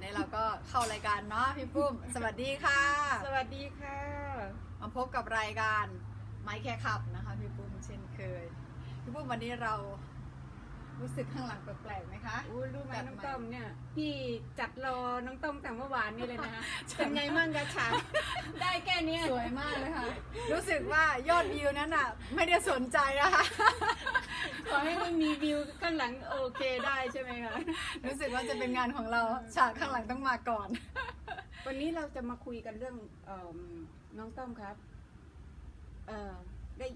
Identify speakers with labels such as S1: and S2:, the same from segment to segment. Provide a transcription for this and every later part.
S1: วันนี้เราก็เข้ารายการเนาะพี่ปุ้ม สวัสดีค่ะ
S2: สวัสดีค่ะ
S1: มาพบกับรายการไม้แค่ขับนะคะพี่ปุ้มเช่นเคย พี่ปุ้มวันนี้เรา รู้สึกข้างหลังแปลกๆไหมคะ
S2: อู้รู้ไหม
S1: จัด
S2: น้อง
S1: ใหม่
S2: ต้อมเนี่ย พี่จัดรอน้องต้อมแต่เมื่อวานนี่เลยนะคะเป็นไงมั่งกระฉาก ได้แค่เนี้ย
S1: สวยมากเลยค่ะ รู้สึกว่ายอดวิวนั้นอะ ไม่ได้สนใจนะคะ
S2: ขอให้ไม่มีวิวข้างหลังโอเคได้ใช่ไหมคะ
S1: รู้สึกว่าจะเป็นงานของเราฉากข้างหลังต้องมาก่อน
S2: วันนี้เราจะมาคุยกันเรื่องเอมน้องต้อมครับ เออได้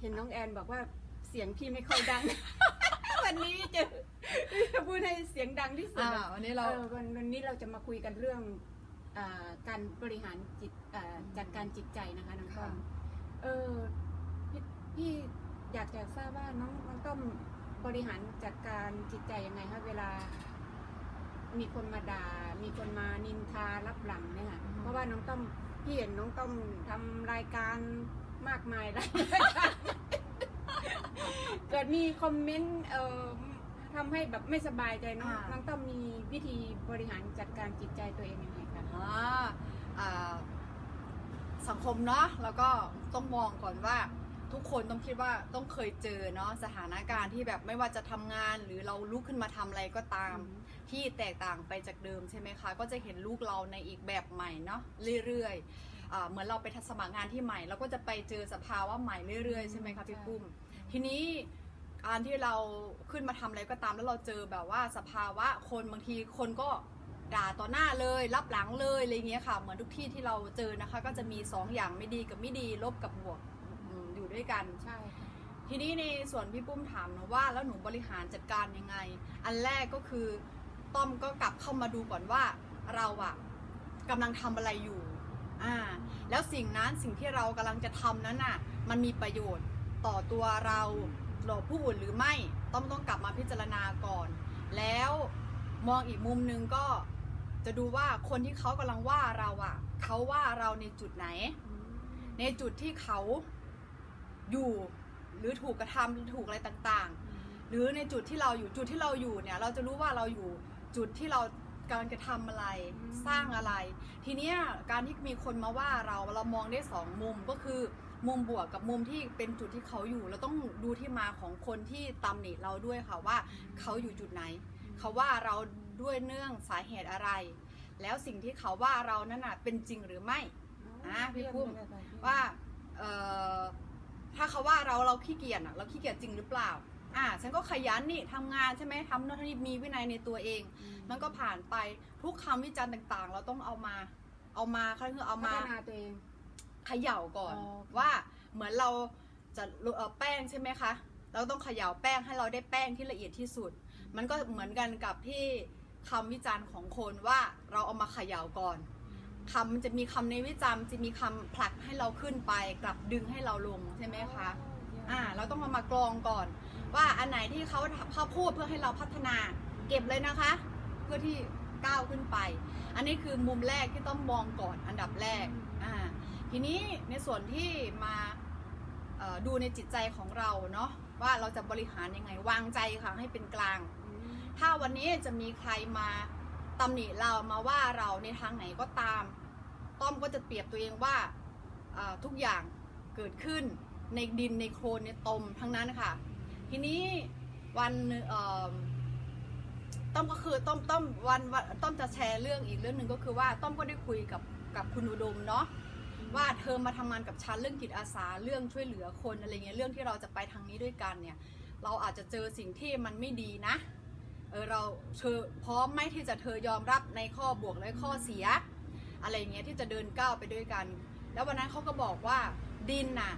S2: เห็นน้องแอนบอกว่าเสียงพี่ไม่ค่อยดัง วันนี้จะจะพูดให้เสียงดังที่สุด
S1: อ่า
S2: อะ
S1: วันนี้เรา
S2: ออวันวันนี้เราจะมาคุยกันเรื่องอาการบริหารจิตอ่าจัดการจิตใจนะคะน้องต้อม
S1: ค่ะ
S2: เออพี่พี่อยากจะทราบว่าน้องน้องต้อมบริหารจัดการจิตใจยังไงคะเวลา มีคนมาด่ามีคนมานินทารับหลังเนี่ยค่ะ
S1: อือฮึ
S2: เพราะว่าน้องต้อมพี่เห็นน้องต้อมทำรายการมากมายหลาย เกิดมีคอมเมนต์เอ่อทำให้แบบไม่สบายใจน้อง
S1: อ่า
S2: น้องต้อมมีวิธีบริหารจัดการจิตใจตัวเองยังไงคะ
S1: อ่าอ่าสังคมเนาะแล้วก็ต้องมองก่อนว่าทุกคนต้องคิดว่าต้องเคยเจอเนาะสถานการณ์ที่แบบไม่ว่าจะทำงานหรือเราลุกขึ้นมาทำอะไรก็ตาม ที่แตกต่างไปจากเดิมใช่ไหมคะ ก็จะเห็นลูกเราในอีกแบบใหม่เนาะเรื่อยๆอ่าเหมือนเราไปสมัครงานที่ใหม่ เราก็จะไปเจอสภาวะใหม่เรื่อยๆใช่ไหมคะพี่ปุ้ม ทีนี้ การที่เราขึ้นมาทำอะไรก็ตามแล้วเราเจอแบบว่าสภาวะคนบางทีคนก็ด่าต่อหน้าเลยรับหลังเลยอะไรเงี้ยค่ะ เหมือนทุกที่ที่เราเจอนะคะ ก็จะมีสองอย่างไม่ดีกับไม่ดีลบกับบวกอืมอยู่ด้วยกัน
S2: ใช่ค่ะ
S1: ทีนี้ในส่วนพี่ปุ้มถามหนูว่าแล้วหนูบริหารจัดการยังไง อันแรกก็คือต้อมก็กลับเข้ามาดูก่อนว่าเราอะกำลังทำอะไรอยู่อ่าแล้วสิ่งนั้นสิ่งที่เรากำลังจะทำนั้นน่ะมันมีประโยชน์ต่อตัวเรา ต่อผู้อื่นหรือไม่ต้องต้องกลับมาพิจารณาก่อน แล้วมองอีกมุมหนึงก็จะดูว่าคนที่เขากำลังว่าเราอะเขาว่าเราในจุดไหน ในจุดที่เขาอยู่หรือถูกกระทำหรือถูกอะไรต่างๆ หรือในจุดที่เราอยู่จุดที่เราอยู่เนี่ย เราจะรู้ว่าเราอยู่จุดที่เรากำลังจะทำอะไร
S2: อืม
S1: สร้างอะไร ทีเนี้ยการที่มีคนมาว่าเราเรามองได้สองมุมก็คือ มุมบวกกับมุมที่เป็นจุดที่เขาอยู่เราต้องดูที่มาของคนที่ตำหนิเราด้วยค่ะว่าเขาอยู่จุดไหน เขาว่าเราด้วยเนื่องสาเหตุอะไร แล้วสิ่งที่เขาว่าเรานั้นน่ะเป็นจริงหรือไม่อะพี่ปุ้มว่าเอ่อถ้าเขาว่าเราเราขี้เกียจอะเราขี้เกียจจริงหรือเปล่าอ่าฉันก็ขยันนี่ทำงานใช่ไหมทำโน่นทำนี่มีวินัยในตัวเอง มันก็ผ่านไปทุกคำวิจารณ์ต่างๆ เราต้องเอามา เอามาเขาเรียกว่าเอา
S2: พั
S1: มา
S2: ฒนาตัวเอง
S1: เขย่าก่อน
S2: อ๋อ
S1: ว่าเหมือนเราจะเอ่อแป้งใช่ไหมคะ เราต้องเขย่าแป้งให้เราได้แป้งที่ละเอียดที่สุด มันก็เหมือนกันกับที่คำวิจารณ์ของคนว่าเราเอามาเขย่าก่อนคำมันจะมีคำในวิจารณ์จะมีคำผลักให้เราขึ้นไปกลับดึงให้เราลงใช่ไหมคะ อ่าเราต้องมามากรองก่อน ว่าอันไหนที่เขาเขาพูดเพื่อให้เราพัฒนาเก็บเลยนะคะ เพื่อที่ก้าวขึ้นไป อันนี้คือมุมแรกที่ต้องมองก่อนอันดับแรกอ่า ทีนี้ในส่วนที่มาเอ่อดูในจิตใจของเราเนาะว่าเราจะบริหารยังไงวางใจค่ะให้เป็นกลาง ถ้าวันนี้จะมีใครมาตำหนิเรามาว่าเราในทางไหนก็ตาม ต้อมก็จะเปรียบตัวเองว่าเอ่อทุกอย่างเกิดขึ้นในดินในโคลนในตมทั้งนั้นค่ะ ทีนี้วันเอ่อต้อมก็คือต้อมต้อมวันวันต้อมจะแชร์เรื่องอีกเรื่องหนึ่งก็คือว่าต้อมก็ได้คุยกับกับคุณอุดมเนาะ ว่าเธอมาทำงานกับฉันเรื่องจิตอาสาเรื่องช่วยเหลือคนอะไรเงี้ยเรื่องที่เราจะไปทางนี้ด้วยกันเนี่ยเราอาจจะเจอสิ่งที่มันไม่ดีนะเออเราเธอพร้อมไหมที่จะเธอยอมรับในข้อบวกและข้อเสีย อะไรอย่างเงี้ยที่จะเดินก้าวไปด้วยกัน แล้ววันนั้นเขาก็บอกว่าดินน่ะ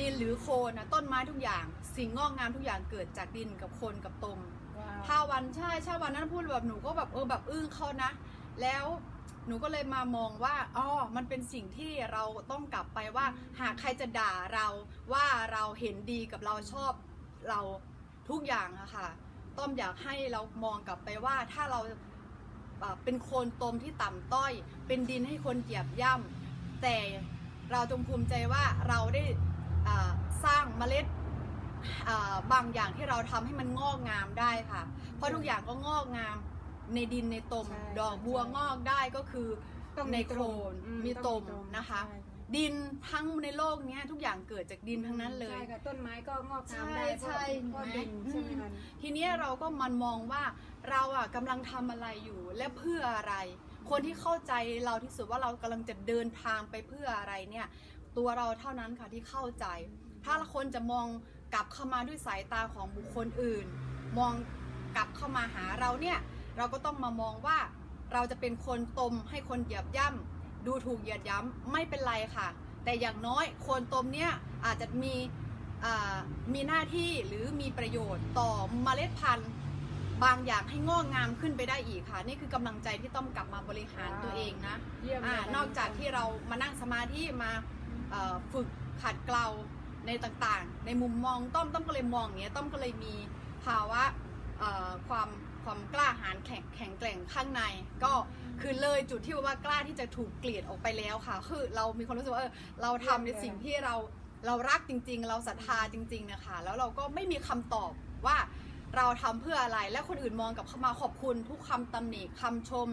S1: ดินหรือโคลนน่ะต้นไม้ทุกอย่าง สิ่งงอกงามทุกอย่างเกิดจากดินกับโคลนกับตม ถ้าวันใช่ใช่วันนั้นพูดแบบหนูก็แบบเออแบบอึ้งเขานะ แล้ว หนูก็เลยมามองว่าอ๋อมันเป็นสิ่งที่เราต้องกลับไปว่า หากใครจะด่าเราว่าเราเห็นดีกับเราชอบเราทุกอย่างอะค่ะ ต้อมอยากให้เรามองกลับไปว่าถ้าเราเอ่อเป็นโคนตมที่ต่ำต้อย เป็นดินให้คนเหยียบย่ำแต่เราจงภูมิใจว่าเราได้สร้างเมล็ดบางอย่างที่เราทำให้มันงอกงามได้ค่ะ เพราะทุกอย่างก็งอกงาม ในดินในตม
S2: ใช่
S1: ดอกบัว
S2: ใช่
S1: งอกได้ก็คือ
S2: ต้อง
S1: ใน
S2: มี
S1: โคลน
S2: อื
S1: มี
S2: ต้
S1: ต
S2: อง
S1: มนะคะ
S2: ใช่
S1: ดินทั้งในโลกเนี้ยทุกอย่างเกิดจากดินทั้งนั้นเลย
S2: ใช่ค่ะต้นไม้ก็งอกงาม
S1: ใช่
S2: ได้
S1: ใช่
S2: เพราะ
S1: เห็
S2: ดิ
S1: น
S2: น
S1: ไหม
S2: ใช่ไหมคะ
S1: ทีเนี้ยเราก็มันมองว่าเราอะกำลังทำอะไรอยู่และเพื่ออะไร คนที่เข้าใจเราที่สุดว่าเรากำลังจะเดินทางไปเพื่ออะไรเนี่ย ตัวเราเท่านั้นค่ะที่เข้าใจ ถ้าคนจะมองกลับเข้ามาด้วยสายตาของบุคคลอื่น มองกลับเข้ามาหาเราเนี่ย เราก็ต้องมามองว่าเราจะเป็นคนตมให้คนเหยียบย่ำดูถูกเหยียดย้ำไม่เป็นไรค่ะ แต่อย่างน้อยคนตมเนี่ยอาจจะมีอ่ามีหน้าที่หรือมีประโยชน์ต่อเมล็ดพันธุ์บางอย่างให้งอกงามขึ้นไปได้อีกค่ะ นี่คือกำลังใจที่ต้องกลับมาบริหารตัวเองนะ
S2: เยี่ยม
S1: อ่า
S2: เลยค่ะ
S1: นอกจากที่เรามานั่งสมาธิมาเอ่อฝึกขัดเกลาในต่างๆ ในมุมมองต้อมต้อมก็เลยมองอย่างเงี้ยต้อมก็เลยมีภาวะเอ่อความ ความกล้าหาญแข็งแข็งแกร่งข้างใน ก็คือเลยจุดที่ว่ากล้าที่จะถูกเกลียดออกไปแล้วค่ะ คือเรามีความรู้สึกว่าเออเราทำในสิ่งที่เราเรารักจริง ๆ เราศรัทธาจริง ๆนะคะ แล้วเราก็ไม่มีคำตอบว่าเราทำเพื่ออะไรและคนอื่นมองกลับเข้ามาขอบคุณทุกคำตำหนิคำชม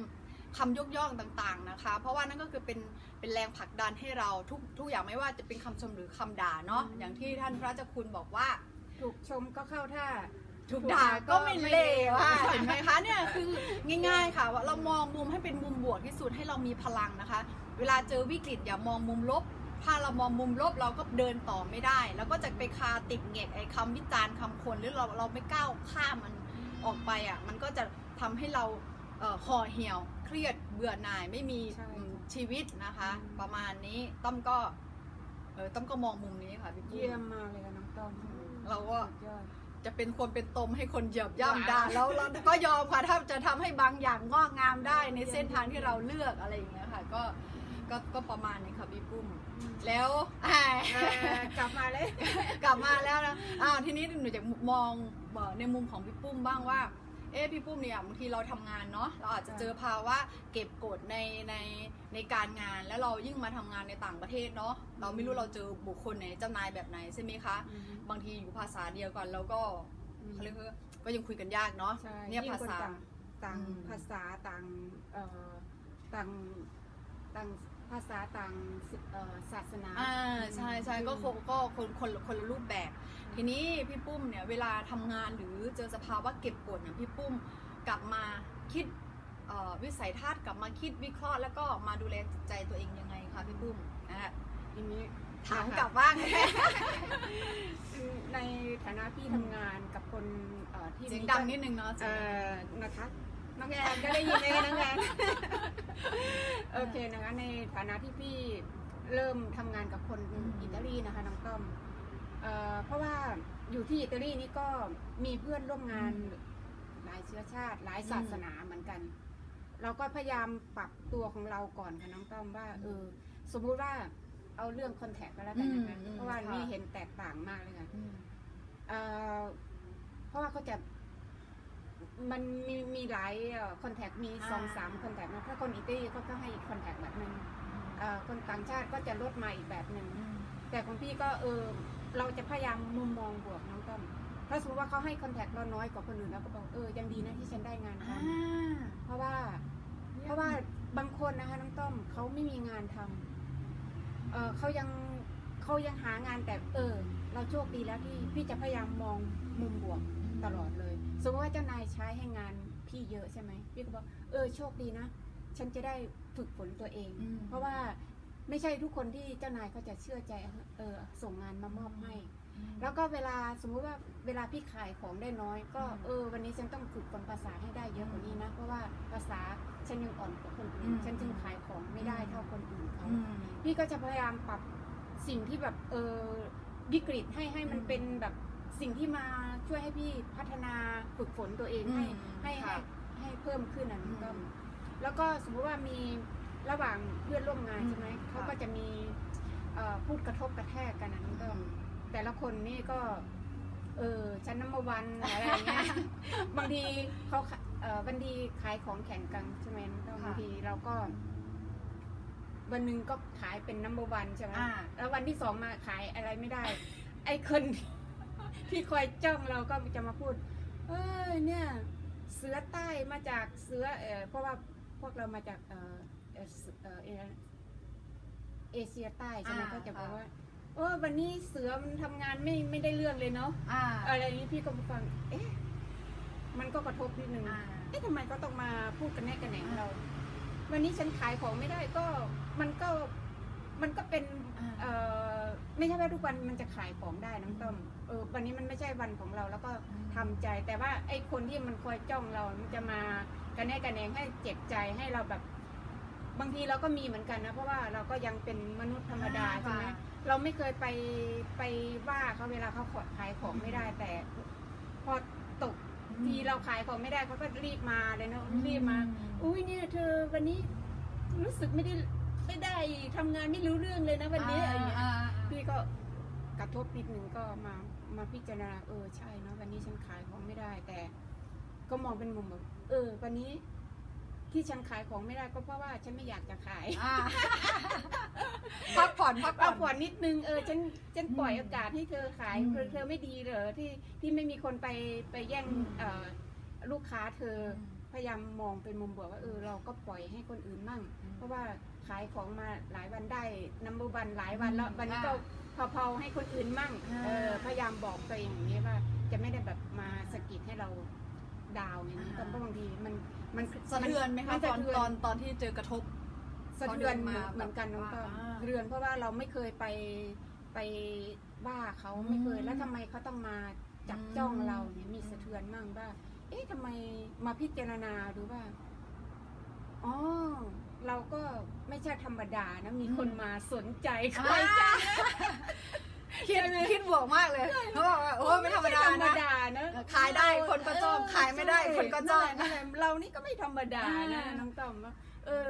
S1: คำยกย่องต่างๆนะคะ เพราะว่านั่นก็คือเป็นเป็นแรงผลักดันให้เราทุกทุกอย่างไม่ว่าจะเป็นคำชมหรือคำด่าเนาะอย่างที่ท่านพระเจ้าคุณบอกว่า
S2: ถูกชมก็เข้าท่า
S1: ถูกด่าก็ไม่เลวอะเห็นไหมคะเนี่ยคือง่าย ๆค่ะว่าเรามองมุมให้เป็นมุมบวกที่สุดให้เรามีพลังนะคะ เวลาเจอวิกฤตอย่ามองมุมลบ ถ้าเรามองมุมลบเราก็เดินต่อไม่ได้ แล้วก็จะไปคาติดเหงกไอ้คำวิจารณ์คำคนหรือเราเราไม่ก้าวข้ามมันออกไปอะมันก็จะทำให้เราเอ่อห่อเหี่ยวเครียดเบื่อหน่ายไม่มี
S2: ใช่
S1: อืมชีวิตนะคะ
S2: อืม
S1: ประมาณนี้ต้อมก็เออต้อมก็มองมุมนี้ค่ะพี่ปุ้
S2: เยี่ย
S1: ม
S2: มมากเลยค่ะน้องต้อม
S1: เราก็
S2: สุดยอด
S1: จะเป็นคนเป็นตมให้คนเหยียบย่ำ
S2: ว้าว
S1: ได้แล้วเราก็ยอมค่ะถ้าจะทำให้บางอย่างงอกงามได้ในเส้นทางที่เราเลือกอะไรอย่างเงี้ยค่ะ ก็ก็ก็ประมาณนี้ค่ะพี่ปุ้ม แล้วอ่า
S2: เอ่อกลับมาเลย
S1: กลับมาแล้วนะอ้าวทีนี้หนูจะมองเอ่อในมุมของพี่ปุ้มบ้างว่า เอ๊ะพี่ปุ้มเนี่ยบางทีเราทำงานเนาะเราอาจจะเจอภาวะเก็บกดในในในการงาน แล้วเรายิ่งมาทำงานในต่างประเทศเนาะเราไม่รู้เราเจอบุคคลไหนเจ้านายแบบไหนใช่ไหมคะ บางทีอยู่ภาษาเดียวกันแล้วก็เขาเรียกว่าก็ยังคุยกันยากเนาะ
S2: ใช่
S1: เนี่ย
S2: ยิ่ง
S1: ภา
S2: คน
S1: ษา
S2: ต่างต่าง
S1: อืม
S2: ภาษาต่างเอ่อต่างต่าง ภาษาต่างสิเอ่อศาสนา
S1: อ่าใช่ใช่ก็คงก็คนคนคนละรูปแบบ ทีนี้พี่ปุ้มเนี่ยเวลาทำงานหรือเจอสภาวะเก็บกดเนี่ยพี่ปุ้มกลับมาคิดเอ่อวิสัยทัศน์กลับมาคิดวิเคราะห์แล้วก็มาดูแลจิตใจตัวเองยังไงคะพี่ปุ้มอะ
S2: ทีนี้
S1: ถามกลับบ้าง
S2: ในฐานะพี่ทำงานกับคนเอ่อที่
S1: เสียง
S2: มี
S1: ดังนิดนึงเนาะ
S2: เอ่อนะคะ น้องแอนก็ได้ยินเลยน้องแอนโอเคนะคะในฐานะที่พี่เริ่มทำงานกับคนอิตาลีนะคะน้องต้อมเอ่อเพราะว่าอยู่ที่อิตาลีนี่ก็มีเพื่อนร่วมงานหลายเชื้อชาติ หลายศาสนาเหมือนกัน เราก็พยายามปรับตัวของเราก่อนค่ะน้องต้อมว่าเออสมมุติว่าเอาเรื่องคอนแทคก็แล้วกันนะคะ
S1: อืม
S2: เพราะว่า
S1: ค่ะ
S2: นี่เห็นแตกต่างมากเลยค่ะ
S1: อืม
S2: เอ่อเพราะว่าเขาจะ มันมีมีหลายคอนแทค มีสองสามคอนแทคนะถ้าคนอิตาลีเขาก็ให้คอนแทคแบบหนึ่งเอ่อคนต่างชาติก็จะลดมาอีกแบบหนึ่ง
S1: อืม
S2: แต่ของพี่ก็เออเราจะพยายามมุมมองบวกน้องต้อมถ้าสมมติว่าเขาให้คอนแทคเราน้อยกว่าคนอื่นเราก็บอกเออยังดีนะที่ฉันได้งานท
S1: อ่าำ
S2: เพราะว่า เพราะว่าบางคนนะคะน้องต้อมเขาไม่มีงานทำเออเขายังเขายังหางานแต่เออ เราโชคดีแล้วที่พี่จะพยายามมองมุมบวกตลอดเลย สมมติว่าเจ้านายใช้ให้งานพี่เยอะใช่ไหมพี่ก็บอกเออโชคดีนะ ฉันจะได้ฝึกฝนตัวเอง
S1: อืม
S2: เพราะว่าไม่ใช่ทุกคนที่เจ้านายเขาจะเชื่อใจเออส่งงานมามอบให้ แล้วก็เวลาสมมุติว่าเวลาพี่ขายของได้น้อย ก็
S1: อืม
S2: เออวันนี้ฉันต้องฝึกฝนภาษาให้ได้เยอะกว่านี้นะ เพราะว่าภาษาฉันยังอ่อนกว่าคนอื่
S1: อื
S2: น
S1: ม
S2: ฉันจึงขายของไม่ได้เท่าคนอื่นเขา
S1: อืม
S2: พี่ก็จะพยายามปรับสิ่งที่แบบเออวิกฤตให้ให้มัน
S1: อืม
S2: เป็นแบบ สิ่งที่มาช่วยให้พี่พัฒนาฝึกฝนตัวเองให้
S1: อืม
S2: ให้ให้
S1: ค่ะ
S2: ให้เพิ่มขึ้นนะน้องต้อม
S1: อืม
S2: แล้วก็สมมติว่ามีระหว่างเพื่อนร่วมงานใช่ไหม
S1: อืม
S2: เขา
S1: ค่ะ
S2: ก็จะมีเอ่อพูดกระทบกระแทกกันนะน้องต้อมแต่ละคนนี่ก็ เออชั้นน้ำมวันอะไรอย่างเงี้ย บางทีเขาขะเออบางทีขายของแข่งกันใช่ไหมน้องต้อม
S1: ค่ะ
S2: บางทีเราก็ วันหนึ่งก็ขายเป็นน้ำมวันใช่ไหม
S1: อ่า
S2: แล้ววันที่สองมาขายอะไรไม่ได้ ไอ้คน ที่คอยจ้องเราก็จะมาพูด เอ้ยเนี่ยเสือใต้มาจากเสือเออเพราะว่าพวกเรามาจากเออเออเออเออเอเชียใต้ใช่ไหม
S1: อ่า
S2: ก็จะบอก
S1: ค่ะ
S2: ว่าโอ้วันนี้เสือมันทำงานไม่ไม่ได้เรื่องเลยเนาะ
S1: อ่า
S2: อะไรอย่างนี้พี่ก็มาฟังเอ๊ะมันก็กระทบนิดนึง
S1: อ่า
S2: เอ๊ะทำไมก็ต้องมาพูดกันแน่กันแหนง
S1: อ่า
S2: เรา วันนี้ฉันขายของไม่ได้ก็มันก็มันก็เป็น
S1: อ่า
S2: เอ่อ ไม่ใช่ว่าทุกวันมันจะขายของได้น้องต้อมเออวันนี้มันไม่ใช่วันของเราแล้วก็
S1: อืม
S2: ทำใจแต่ว่าไอ้คนที่มันคอยจ้องเรามันจะมากันแน่กันแหนงให้เจ็บใจให้เราแบบ บางทีเราก็มีเหมือนกันนะเพราะว่าเราก็ยังเป็นมนุษย์ธรรมดาใช่ไหม
S1: ค่ะ
S2: เราไม่เคยไปไปว่าเขาเวลาเขาขอขายของไม่ได้แต่ พอตกทีเราขายของไม่ได้เขาก็รีบมาเลยเนาะรีบมา อุ้ยเนี่ยเธอวันนี้รู้สึกไม่ได้ ไม่ได้ทำงานไม่รู้เรื่องเลยนะวันนี้อะไรอย่างเงี้ย
S1: อ่า
S2: พี่ก็กระทบนิดหนึ่งก็มามาพิจารณาเออใช่เนาะวันนี้ฉันขายของไม่ได้ แต่ ก็มองเป็นมุมแบบเออ วันนี้ ที่ฉันขายของไม่ได้ก็เพราะว่าฉันไม่อยากจะขาย
S1: อ่าพักผ่อนพักผ่
S2: เอา
S1: อน
S2: ผ่อนนิดนึงเออฉันฉันปล่อย
S1: อืม
S2: โอกาสให้เธอขาย
S1: อืม
S2: เธอเธอไม่ดีเหรอที่ที่ไม่มีคนไปไปแย่ง
S1: อืม
S2: เอ่อลูกค้าเธออ
S1: ม
S2: พยายามมองเป็นมุมบวกว่าเออเราก็ปล่อยให้คนอื่นมั่ง
S1: อืม
S2: เพราะว่า ขายของมาหลายวันได้นัมเบอร์วันหลายวันแล้ว
S1: อืม
S2: วันนี้ก็เผาๆให้คนอื่นมั่ง
S1: อ่า
S2: เออพยายามบอกตัวเองอย่างนี้ว่าจะไม่ได้แบบมาสะกิดให้เราดาวอย่างนี้
S1: อ่า
S2: แต่บางทีมันมัน
S1: สะเทือนไหม
S2: มั
S1: คะ
S2: สะ
S1: ตอน
S2: เทื
S1: ตอนตอนที่เจอกระทบ
S2: สะเทือน
S1: พอเดินมา
S2: เหมือนกันน้องก็
S1: แบบว่า
S2: สะเทือนเพราะว่าเราไม่เคยไปไปว่าเขา
S1: อืม
S2: ไม่เคยแล้วทำไมเขาต้องมาจับจ้อง
S1: อืม
S2: เราเนี่ยมีสะเทือนมั่งว่าเอ๊ะทำไมมาพิจารณาดูว่าอ๋อเราก็ไม่ใช่ ธรรมดานะมีคนมาสนใจคอยจ้าง
S1: คิดคิดบวกมากเลยเขาบอกว่าโอ้ยไม่ธรรมดา
S2: ไธรรม
S1: นะ
S2: ดานะ
S1: ขายได้คนก็จ้องขายไม่ได้คนก็จ้อง
S2: นั่นแหละเรานี่ก็ไม่ธรรมดานะ
S1: อ่า
S2: น้องต้อมว่าเออ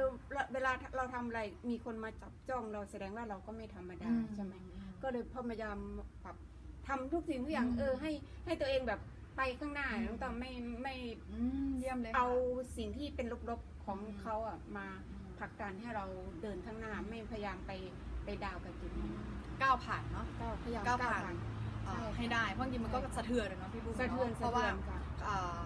S2: เวลาเราทำอะไรมีคนมาจับจ้องเราแสดงว่าเราก็ไม่ธรรมดาใช่ไหมก็เลยพยายามปรับทำทุกสิ่งทุกอย่าง
S1: อืม
S2: เออให้ให้ตัวเองแบบไปข้างหน้า
S1: อืม
S2: น้องตอมไม่ไม่
S1: อืมเยี่ยมเลยค่ะ
S2: เอาสิ่งที่เป็นลบๆของ
S1: อืม
S2: เขาอะมา ผลักดันให้เราเดินข้างหน้าไม่พยายามไปไปดาวกับจุดนั้น
S1: ก้าวผ่านเนาะ
S2: ก็พยายาม
S1: ก้าว
S2: ก้าว
S1: ผ่าน
S2: ผ่าน
S1: เอ่อ
S2: ใช่
S1: ให้ได้ เพราะจริงๆมันก็สะเทือนอะเนาะพี่บุ้ม
S2: สะเทือน
S1: เพ
S2: สะ
S1: ราะ
S2: เทื
S1: ว่า
S2: อนค่ะ
S1: อ่า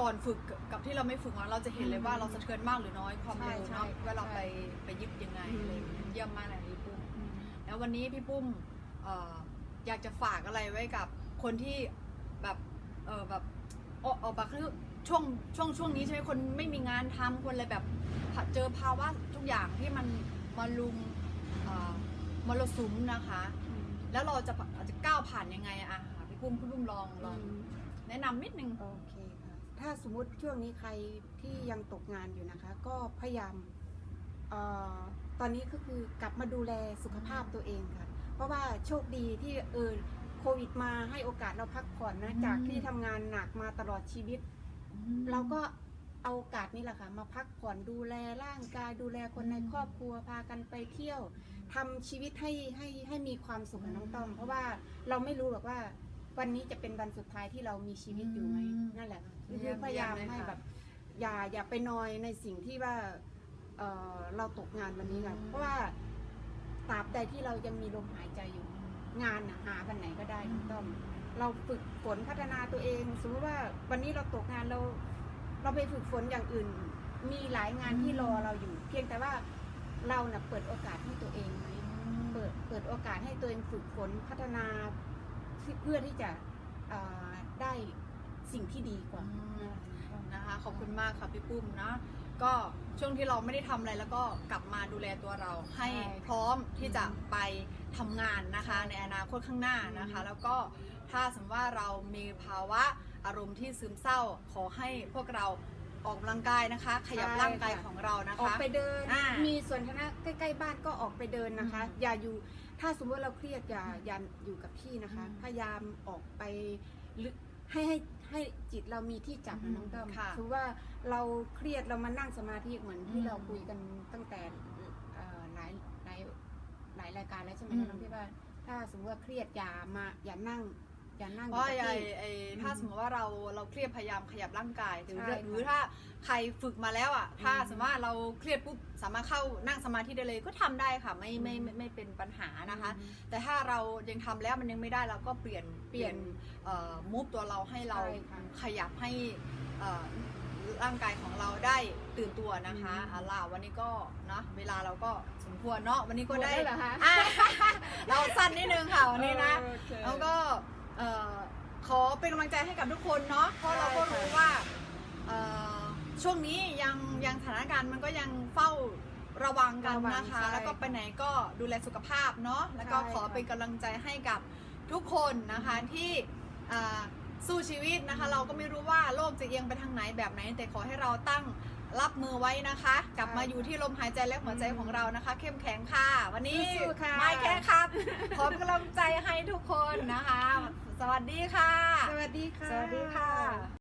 S1: ก่อนฝึกกับที่เราไม่ฝึกมาเราจะเห็นเลยว่าเราสะเทือนมากหรือน้อยความเร็ว
S2: ใช่
S1: เนาะ
S2: ใช่
S1: ว่าเรา
S2: ใช่
S1: ไปไปยึดยังไง
S2: อืม
S1: อะไรอย่างเงี้ยเยี่ยมมากเลยพี่ปุ้ม แล้ววันนี้พี่ปุ้มเอ่ออยากจะฝากอะไรไว้กับคนที่แบบเออแบบออกออกแบบคือ ช่วงช่วงช่วงนี้ใช่ไหมคนไม่มีงานทำคนเลยแบบเจอภาวะทุกอย่างที่มันมาลุมเอ่อมรสุมนะคะ
S2: อืม
S1: แล้วเราจะอาจจะก้าวผ่านยังไงอะอะพี่ปุ้มพี่ปุ้มลองลอง
S2: อืม
S1: แนะนำนิดนึง
S2: โอเคค่ะถ้าสมมุติช่วงนี้ใครที่ยังตกงานอยู่นะคะ ก็พยายามเอ่อตอนนี้ก็คือกลับมาดูแลสุขภาพตัวเองค่ะ เพราะว่าโชคดีที่เออโควิดมาให้โอกาสเราพักผ่อนนะ
S1: อืม
S2: จากที่ทำงานหนักมาตลอดชีวิต เราก็เอาโอกาสนี้แหละค่ะ มาพักผ่อนดูแลร่างกายดูแลคนใน
S1: อืม
S2: ครอบครัวพากันไปเที่ยวทำชีวิตให้ให้ให้มีความสุขกับน้องต้อม เพราะว่าเราไม่รู้หรอกว่าวันนี้จะเป็นวันสุดท้ายที่เรามีชีวิตอยู่ไหม
S1: อืม
S2: นั่นแหละค่ะ
S1: เยี่
S2: คื
S1: ย
S2: อ
S1: ม
S2: พยายาม
S1: เยี่ยมเลย
S2: ให้
S1: ค่ะ
S2: แบบ อย่าอย่าไปนอยในสิ่งที่ว่าเอ่อเราตกงานวันนี้ค่ะ
S1: อืม
S2: เพราะว่าตราบใดที่เรายังมีลมหายใจอยู่ งานน่ะหาวันไหนก็ได้น้องต้อม เราฝึกฝนพัฒนาตัวเอง สมมติว่าวันนี้เราตกงานเรา เราไปฝึกฝนอย่างอื่น มีหลายงานที่รอเราอยู่ เพียงแต่ว่าเราเน่ะเปิดโอกาสให้ตัวเองไหมเปิดเปิดโอกาสให้ตัวเองฝึกฝนพัฒนาเพื่อที่จะเอ่อได้สิ่งที่ดีกว่า
S1: นะคะขอบคุณมากค่ะพี่ปุ้มนะก็ช่วงที่เราไม่ได้ทำอะไรแล้วก็กลับมาดูแลตัวเรา ให้
S2: ใช่
S1: พร้อมที่จะไปทำงานนะคะ ในอนาคตข้างหน้านะคะ
S2: อืม
S1: แล้วก็ ถ้าสมมติว่าเรามีภาวะอารมณ์ที่ซึมเศร้าขอให้พวกเราออกกำลังกายนะคะ ขยับร่างกายของเรานะ
S2: ออก
S1: คะ
S2: ไปเดิน
S1: อ่ามี
S2: มีสวนธนะใกล้ ๆ บ้านก็ออกไปเดินนะคะ
S1: อืม
S2: อย่าอยู่ ถ้าสมมติเราเครียดอย่าอย่าอยู่กับที่นะคะ
S1: อืม
S2: พยายามออกไปหรือให้ให้ให้จิตเรามีที่จับ
S1: อื
S2: นะ
S1: ม
S2: น้องต้อม
S1: ค่ะ
S2: คือว่าเราเครียดเรามานั่งสมาธิเหมือนที่
S1: อืม
S2: เราคุยกันตั้งแต่เอ่อหลายหลายหลายรายการแล้วใช่ไหม
S1: อืม
S2: คะน้องพี่ว่า ถ้าสมมติว่าเครียดอย่ามาอย่านั่ง อย่านั่ง
S1: เพ
S2: อยู่
S1: ราะ
S2: กับ
S1: ไอ้
S2: ที่
S1: ไอ้
S2: อืม
S1: ถ้าสมมติว่าเราเราเครียดพยายามขยับร่างกายหรือ
S2: ใช่
S1: หรือ
S2: ค่ะ
S1: ถ้าใครฝึกมาแล้วอะถ้า
S2: อืม
S1: สมมติว่าเราเครียดปุ๊บสามารถเข้านั่งสมาธิได้เลยก็ทำได้ค่ะไม่ไม่ไม่ไม่เป็นปัญหานะคะ แต่ถ้าเรายังทำแล้วมันยังไม่ได้เราก็เปลี่ยนเปลี่ยนมูฟตัวเราให้เรา
S2: ใช่ค่ะ
S1: ขยับให้เอ่อร่างกายของเราได้ตื่นตัวนะคะ
S2: อืม
S1: เอาล่ะวันนี้ก็นะเวลาเราก็สมควรเนาะวันนี้ก็ได้
S2: หมดแล้วเหรอคะ
S1: อะเราสั้นนิดนึงค่ะวันนี้นะ
S2: โอเค
S1: แล้วก็ เอ่อขอเป็นกำลังใจให้กับทุกคนเนาะเพราะเราก็
S2: ใช่ค่ะ
S1: รู้ว่าเอ่อช่วงนี้ยังยังสถานการณ์มันก็ยังเฝ้าระวังกัน
S2: ระวัง
S1: นะคะ
S2: ใช่
S1: แล้วก็ไปไหนก็ดูแลสุขภาพเนาะแล้วก็
S2: ใช่
S1: ขอ
S2: ค่ะ
S1: เป็นกำลังใจให้กับทุกคนนะคะที่อ่าสู้ชีวิตนะคะ เราก็ไม่รู้ว่าโลกจะเอียงไปทางไหนแบบไหน แต่ขอให้เราตั้ง รับมือไว้นะคะ กลับมาอยู่ที่ลมหายใจและหัวใจของเรานะคะ เข้มแข็งค่ะ วันนี้
S2: สู้ๆค่ะ
S1: ไม่แค่ครับขอเป็นกำลังใจให้ทุกคนนะคะ สวัสดีค่ะ
S2: สวัสดีค่ะ
S1: สวัสดีค่ะ